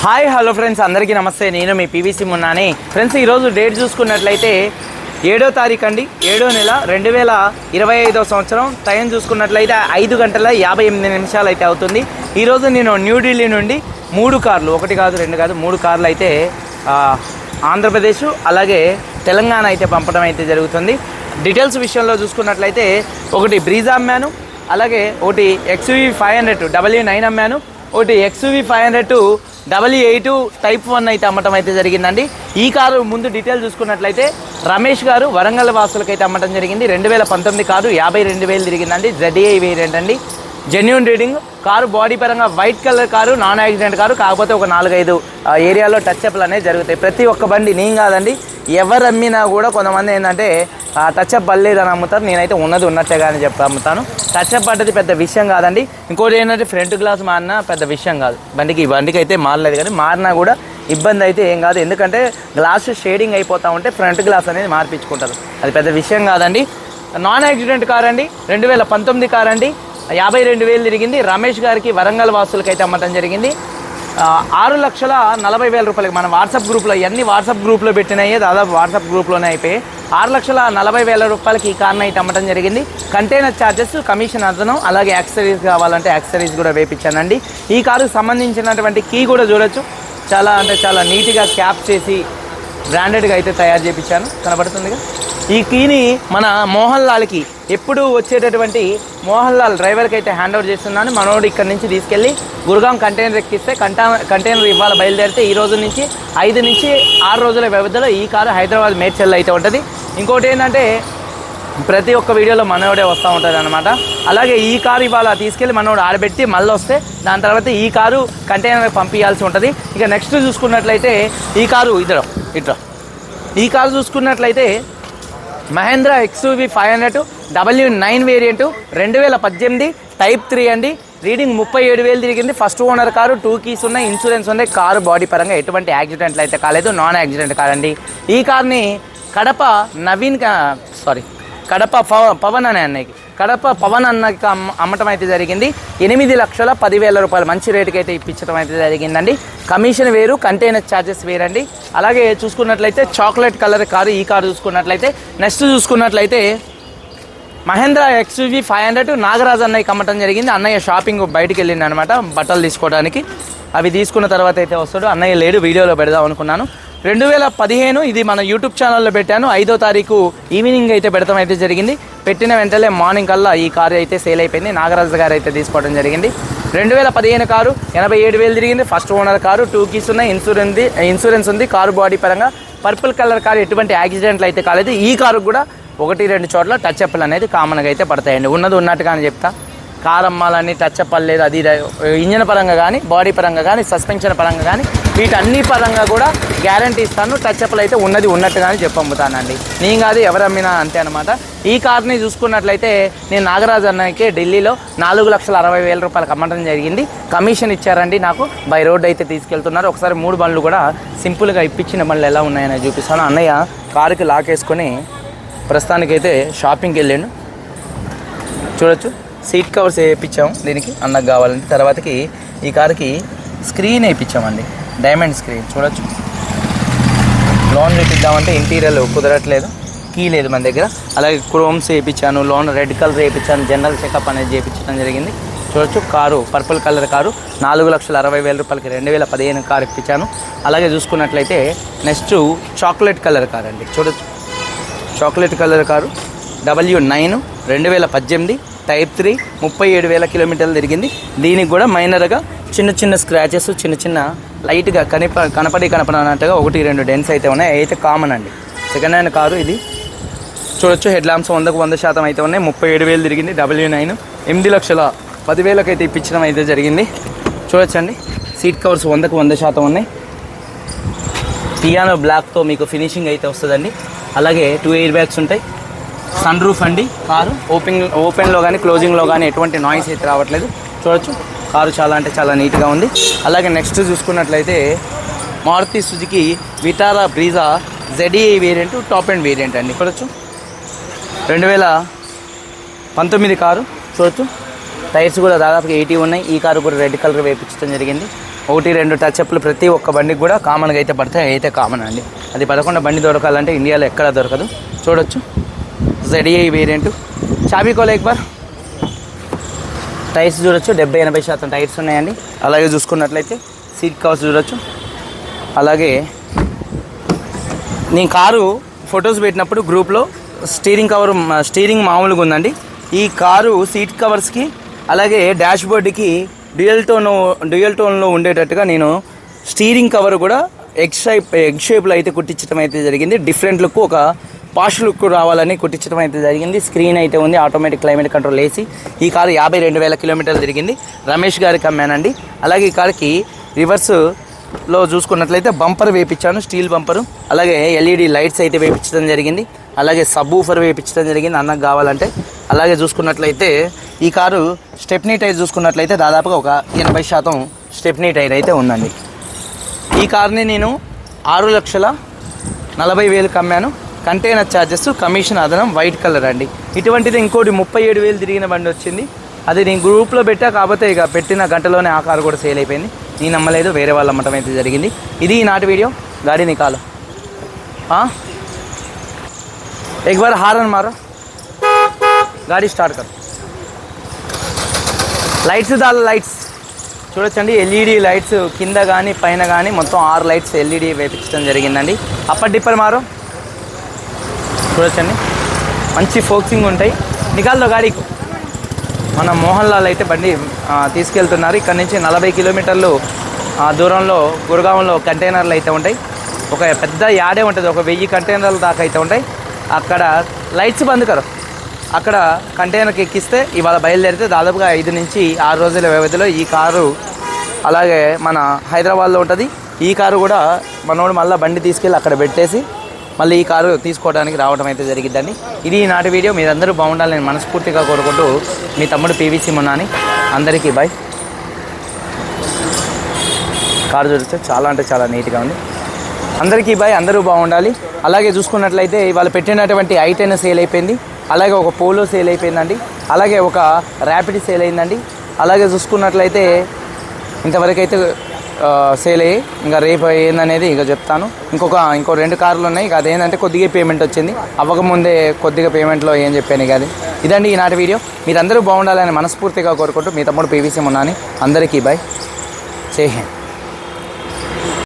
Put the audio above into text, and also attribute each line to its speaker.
Speaker 1: Hi hello friends అందరికీ నమస్తే. నేను మీ పీవీసీ మున్నాని. ఫ్రెండ్స్ ఈరోజు డేట్ చూసుకున్నట్లయితే ఏడో తారీఖు అండి. ఏడో నెల రెండు వేల ఇరవై ఐదో సంవత్సరం. టైం చూసుకున్నట్లయితే ఐదు గంటల యాభై ఎనిమిది నిమిషాలు అయితే అవుతుంది. ఈరోజు నేను న్యూఢిల్లీ నుండి మూడు కార్లు ఒకటి కాదు రెండు కాదు మూడు కార్లు అయితే ఆంధ్రప్రదేశ్ అలాగే తెలంగాణ అయితే పంపడం అయితే జరుగుతుంది. డీటెయిల్స్ విషయంలో చూసుకున్నట్లయితే ఒకటి బ్రీజా అమ్మాను అలాగే ఒకటి XUV five hundred W nine అమ్మాను ఒకటి XUV five hundred W eight type one అయితే అమ్మటం అయితే జరిగిందండి. ఈ కారు ముందు డీటెయిల్ చూసుకున్నట్లయితే రమేష్ గారు వరంగల్ వాసులకైతే అమ్మటం జరిగింది. రెండు వేల పంతొమ్మిది కారు యాభై రెండు వేలు తిరిగిందండి. జెడ్ఏ వేరియంట్ అండి. జెన్యున్ రీడింగ్ కారు బాడీ పరంగా white colour car non accident car కాకపోతే ఒక నాలుగైదు ఏరియాలో టచ్ అప్లు అనేవి జరుగుతాయి. ప్రతి ఒక్క బండి నేను కాదండి ఎవరు అమ్మినా కూడా కొంతమంది ఏంటంటే టచ్ అప్ అమ్ముతారు. నేనైతే ఉన్నది ఉన్నట్టే కానీ చెప్పి అమ్ముతాను. టచ్అప్ పడ్డది పెద్ద విషయం కాదండి. ఇంకోటి ఏంటంటే ఫ్రంట్ గ్లాస్ మారినా పెద్ద విషయం కాదు. బండికి ఈ బండికి అయితే మారలేదు కానీ మారినా కూడా ఇబ్బంది అయితే ఏం కాదు. ఎందుకంటే గ్లాస్ షేడింగ్ అయిపోతూ ఉంటే ఫ్రంట్ గ్లాస్ అనేది మార్పించుకుంటారు. అది పెద్ద విషయం కాదండి. నాన్ యాక్సిడెంట్ కార్ అండి. రెండు వేల పంతొమ్మిది కార్ అండి. యాభై రెండు వేలు తిరిగింది. రమేష్ గారికి వరంగల్ వాసులకి అయితే అమ్మటం జరిగింది. ఆరు లక్షల నలభై వేల రూపాయలకి మన వాట్సాప్ గ్రూప్లో ఇవన్నీ వాట్సాప్ గ్రూప్లో పెట్టినాయి దాదాపు వాట్సాప్ గ్రూప్లోనే అయిపోయి ఆరు లక్షల నలభై వేల రూపాయలకి ఈ కార్ని అయితే అమ్మటం జరిగింది. కంటైనర్ ఛార్జెస్ కమిషన్ అదనం అలాగే యాక్సరీస్ కావాలంటే యాక్సరీస్ కూడా వేపించానండి. ఈ కారుకు సంబంధించినటువంటి కీ కూడా చూడొచ్చు. చాలా అంటే చాలా నీట్గా క్యాప్ చేసి బ్రాండెడ్గా అయితే తయారు చేయించాను కనబడుతుందిగా? ఈ కీని మన మోహన్ లాల్కి ఎప్పుడు వచ్చేటటువంటి మోహన్ లాల్ డ్రైవర్కి అయితే హ్యాండ్ ఓవర్ చేస్తున్నాను. మనోడు ఇక్కడ నుంచి తీసుకెళ్ళి గురుగాం కంటైనర్ ఎక్కిస్తే కంటా కంటైనర్ ఇవాళ బయలుదేరితే ఈ రోజు నుంచి ఐదు నుంచి ఆరు రోజుల వ్యవధిలో ఈ కారు హైదరాబాద్ మేడ్చల్ అయితే ఉంటుంది. ఇంకోటి ఏంటంటే ప్రతి ఒక్క వీడియోలో మనోడే వస్తూ ఉంటుంది అనమాట అలాగే ఈ కారు ఇవాళ తీసుకెళ్ళి మనోడు ఆడబెట్టి మళ్ళీ వస్తే దాని తర్వాత ఈ కారు కంటైనర్ పంపించాల్సి ఉంటుంది. ఇక నెక్స్ట్ చూసుకున్నట్లయితే ఈ కారు ఇద్దరు ఇట్లా ఈ కారు చూసుకున్నట్లయితే Mahindra XUV five hundred W nine variant రెండు వేల పద్దెనిమిది టైప్ త్రీ అండి. రీడింగ్ ముప్పై ఏడు వేలు తిరిగింది. First owner car two keys ఉన్నాయి ఇన్సూరెన్స్ ఉన్నాయి. కారు బాడీ పరంగా ఎటువంటి యాక్సిడెంట్లు అయితే కాలేదు. నాన్ యాక్సిడెంట్ కాదండి ఈ కార్ని కడప నవీన్ సారీ కడప పవ- పవన్ అనే అన్నయ్యకి. కడప పవన్ అన్నకి అమ్మ- అమ్మటం అయితే జరిగింది. ఎనిమిది లక్షల పదివేల రూపాయలు మంచి రేటుకి అయితే ఇప్పించడం అయితే జరిగిందండి. కమిషన్ వేరు కంటైనర్ ఛార్జెస్ వేరండి. అలాగే చూసుకున్నట్లయితే చాక్లెట్ కలర్ కారు ఈ కారు చూసుకున్నట్లయితే. నెక్స్ట్ చూసుకున్నట్లయితే Mahindra XUV five hundred Nagaraj అన్నయ్యకి అమ్మటం జరిగింది. అన్నయ్య షాపింగ్ బయటికి వెళ్ళింది అనమాట బట్టలు తీసుకోవడానికి. అవి తీసుకున్న తర్వాత అయితే వస్తాడు. అన్నయ్య లేడు వీడియోలో పెడదాం అనుకున్నాను. రెండు వేల పదిహేను ఇది మన యూట్యూబ్ ఛానల్లో పెట్టాను. ఐదో తారీఖు ఈవినింగ్ అయితే పెడతాం అయితే జరిగింది. పెట్టిన వెంటనే మార్నింగ్ కల్లా ఈ కారు అయితే సేల్ అయిపోయింది. నాగరాజు గారు అయితే తీసుకోవడం జరిగింది. రెండు వేల పదిహేను కారు ఎనభై ఏడు వేలు తిరిగింది. First owner car two keys ఉన్నాయి ఇన్సూరెన్స్ ఇన్సూరెన్స్ ఉంది కారు బాడీ పరంగా. పర్పుల్ కలర్ కారు ఎటువంటి యాక్సిడెంట్లు అయితే కాలేదు. ఈ కారు కూడా ఒకటి రెండు చోట్ల టచ్ అప్లు అనేది కామన్గా అయితే పడతాయండి. ఉన్నది ఉన్నట్టుగానే చెప్తా. కారు అమ్మాలని టచ్ అప్ లేదు అది ఇంజన్ పరంగా కానీ బాడీ పరంగా కానీ సస్పెన్షన్ పరంగా కానీ వీటన్ని పరంగా కూడా గ్యారంటీ ఇస్తాను. టచ్ అప్లు అయితే ఉన్నది ఉన్నట్టుగానే చెప్పమ్ముతానండి. నేను కాదు ఎవరమ్మినా అంతే అనమాట ఈ కార్ని చూసుకున్నట్లయితే నేను నాగరాజ్ అన్నకి ఢిల్లీలో నాలుగు లక్షల అరవై వేల రూపాయలకు అమ్మటం జరిగింది. కమిషన్ ఇచ్చారండి నాకు. బై రోడ్ అయితే తీసుకెళ్తున్నారు. ఒకసారి మూడు బండ్లు కూడా సింపుల్గా ఇప్పించిన బండ్లు ఎలా ఉన్నాయని చూపిస్తాను. అన్నయ్య కారుకి లాక్ వేసుకొని ప్రస్తుతానికైతే షాపింగ్కి వెళ్ళాను చూడొచ్చు. సీట్ కవర్స్ వేయించాం దీనికి అన్నకు కావాలంటే తర్వాతకి ఈ కారుకి స్క్రీన్ వేయించామండి డైమండ్ స్క్రీన్ చూడొచ్చు. లోన్ వేపిద్దామంటే ఇంటీరియర్ కుదరట్లేదు. కీ లేదు మన దగ్గర. అలాగే క్రోమ్స్ వేయించాను లోన్ రెడ్ కలర్ వేయించాను జనరల్ చెకప్ అనేది చేయించడం జరిగింది. చూడొచ్చు కారు పర్పుల్ కలర్ కారు నాలుగు లక్షల అరవై వేల రూపాయలకి రెండు వేల పదిహేను కారు ఇప్పించాను. అలాగే చూసుకున్నట్లయితే నెక్స్ట్ చాక్లెట్ కలర్ కార్ అండి. చూడొచ్చు. Chocolate colour car W nine రెండు వేల పద్దెనిమిది టైప్ త్రీ ముప్పై ఏడు వేల కిలోమీటర్లు తిరిగింది. దీనికి కూడా మైనర్గా చిన్న చిన్న స్క్రాచెస్ చిన్న చిన్న లైట్గా కనిప కనపడి కనపడనట్టుగా ఒకటి రెండు డెన్స్ అయితే ఉన్నాయి. అయితే కామన్ అండి. సెకండ్ హ్యాండ్ కారు ఇది. చూడొచ్చు హెడ్ ల్యాంప్స్ వందకు వంద శాతం అయితే ఉన్నాయి. ముప్పై ఏడు వేలు తిరిగింది. W nine. ఎనిమిది లక్షల పదివేలకు అయితే ఇప్పించడం అయితే జరిగింది. చూడొచ్చండి. సీట్ కవర్స్ వందకు వంద శాతం ఉన్నాయి. పియానో బ్లాక్తో మీకు ఫినిషింగ్ అయితే వస్తుందండి. అలాగే టూ ఎయిర్ బ్యాగ్స్ ఉంటాయి. సన్ రూఫ్ అండి కారు. ఓపెన్ ఓపెన్లో కానీ క్లోజింగ్లో కానీ ఎటువంటి నాయిస్ అయితే రావట్లేదు. చూడొచ్చు. కారు చాలా అంటే చాలా నీట్గా ఉంది. అలాగే నెక్స్ట్ చూసుకున్నట్లయితే Maruti Suzuki Vitara Brezza ZDA variant top and variant అండి. చూడొచ్చు. రెండు వేల పంతొమ్మిది కారు చూడొచ్చు. టైర్స్ కూడా దాదాపుగా ఎయిటీ ఉన్నాయి. ఈ కారు కూడా రెడ్ కలర్ వేయించడం జరిగింది. ఒకటి రెండు టచ్ అప్లు ప్రతి ఒక్క బండికి కూడా కామన్గా అయితే పడతాయి. అయితే కామన్ అండి. అది పదకొండ బండి దొరకాలంటే ఇండియాలో ఎక్కడ దొరకదు. చూడొచ్చు. జెడిఐ వేరియంట్ చాబీకోలే ఎక్బార్. టైర్స్ చూడొచ్చు డెబ్బై ఎనభై శాతం టైర్స్ ఉన్నాయండి. అలాగే చూసుకున్నట్లయితే సీట్ కవర్స్ చూడొచ్చు. అలాగే నేను కారు ఫొటోస్ పెట్టినప్పుడు గ్రూప్లో స్టీరింగ్ కవర్ స్టీరింగ్ మామూలుగా ఉందండి. ఈ కారు సీట్ కవర్స్కి అలాగే డాష్ బోర్డ్కి డ్యూయల్ టోన్ డ్యూయల్ టోన్లో ఉండేటట్టుగా నేను స్టీరింగ్ కవర్ కూడా ఎగ్ షేప్ ఎగ్ షేప్లో అయితే కుట్టించడం అయితే జరిగింది. డిఫరెంట్ లుక్ ఒక పాష్ లుక్ రావాలని కుట్టించడం అయితే జరిగింది. స్క్రీన్ అయితే ఉంది ఆటోమేటిక్ క్లైమేట్ కంట్రోల్ వేసి ఈ కారు యాభై రెండు వేల కిలోమీటర్లు తిరిగింది. రమేష్ గారికి అమ్మానండి అలాగే ఈ కారుకి రివర్స్లో చూసుకున్నట్లయితే బంపర్ వేపించాను స్టీల్ బంపరు. అలాగే ఎల్ఈడి లైట్స్ అయితే వేపించడం జరిగింది. అలాగే సబ్ ఊఫర్ వేపించడం జరిగింది అన్నకు కావాలంటే. అలాగే చూసుకున్నట్లయితే ఈ కారు స్టెప్నీ టైర్ చూసుకున్నట్లయితే దాదాపుగా ఒక ఎనభై శాతం స్టెప్నీ టైర్ అయితే ఉందండి. ఈ కార్ని నేను ఆరు లక్షల నలభై వేలకు అమ్మాను కంటైనర్ ఛార్జెస్ కమిషన్ అదనం వైట్ కలర్ అండి ఇటువంటిది ఇంకోటి ముప్పై ఏడు వేలు తిరిగిన బండి వచ్చింది అది నేను గ్రూప్లో పెట్టా కాకపోతే ఇక పెట్టిన గంటలోనే ఆ కారు కూడా సేల్ అయిపోయింది నేను నమ్మలేదు వేరే వాళ్ళు అమ్మటం అయితే జరిగింది ఇది ఈనాటి వీడియో గాడి నికాలో एक बार हारन मारो గాడి స్టార్ట్ కర్ లైట్స్ దాని లైట్స్ చూడొచ్చండి ఎల్ఈడి లైట్స్ కింద కానీ పైన కానీ మొత్తం ఆరు లైట్స్ ఎల్ఈడి వేపించడం జరిగిందండి అప్పర్ డిప్పర్ మారు చూడొచ్చండి. మంచి ఫోక్సింగ్ ఉంటాయి. నికాల్లో గాడికి మన మోహన్ లాల్ అయితే బండి తీసుకెళ్తున్నారు. ఇక్కడ నుంచి నలభై కిలోమీటర్లు దూరంలో గురుగావంలో కంటైనర్లు అయితే ఉంటాయి. ఒక పెద్ద యాడే ఉంటుంది. ఒక వెయ్యి కంటైనర్ల దాకా అయితే ఉంటాయి. అక్కడ లైట్స్ బంద్ కరు. అక్కడ కంటైనర్కి ఎక్కిస్తే ఇవాళ బయలుదేరితే దాదాపుగా ఐదు నుంచి ఆరు రోజుల వ్యవధిలో ఈ కారు అలాగే మన హైదరాబాద్లో ఉంటుంది. ఈ కారు కూడా మనోడు మళ్ళీ బండి తీసుకెళ్ళి అక్కడ పెట్టేసి మళ్ళీ ఈ కారు తీసుకోవడానికి రావడం అయితే జరిగిద్దండి. ఇది నాటి వీడియో. మీరందరూ బాగుండాలని మనస్ఫూర్తిగా కోరుకుంటూ మీ తమ్ముడు పీవీసీ మొన్నాని అందరికీ బాయ్ కారు చూస్తే చాలా అంటే చాలా నీట్గా ఉంది. అందరికీ బాయ్ అందరూ బాగుండాలి. అలాగే చూసుకున్నట్లయితే వాళ్ళు పెట్టినటువంటి ఐ సేల్ అయిపోయింది. అలాగే ఒక పోలో సేల్ అయిపోయిందండి. అలాగే ఒక ర్యాపిడ్ సేల్ అయిందండి. అలాగే చూసుకున్నట్లయితే ఇంతవరకు అయితే సేల్ అయ్యి ఇంకా రేపు ఏందనేది ఇక చెప్తాను. ఇంకొక ఇంకో రెండు కార్లు ఉన్నాయి. ఇక అదేంటంటే కొద్దిగా పేమెంట్ వచ్చింది. అవ్వకముందే కొద్దిగా పేమెంట్లో ఏం చెప్పాను ఇక అది. ఇదండి ఈనాటి వీడియో మీరందరూ బాగుండాలని మనస్ఫూర్తిగా కోరుకుంటూ మీ తమ్ముడు పీవీసీ ఉన్నాను అందరికీ బాయ్ జై హింద్.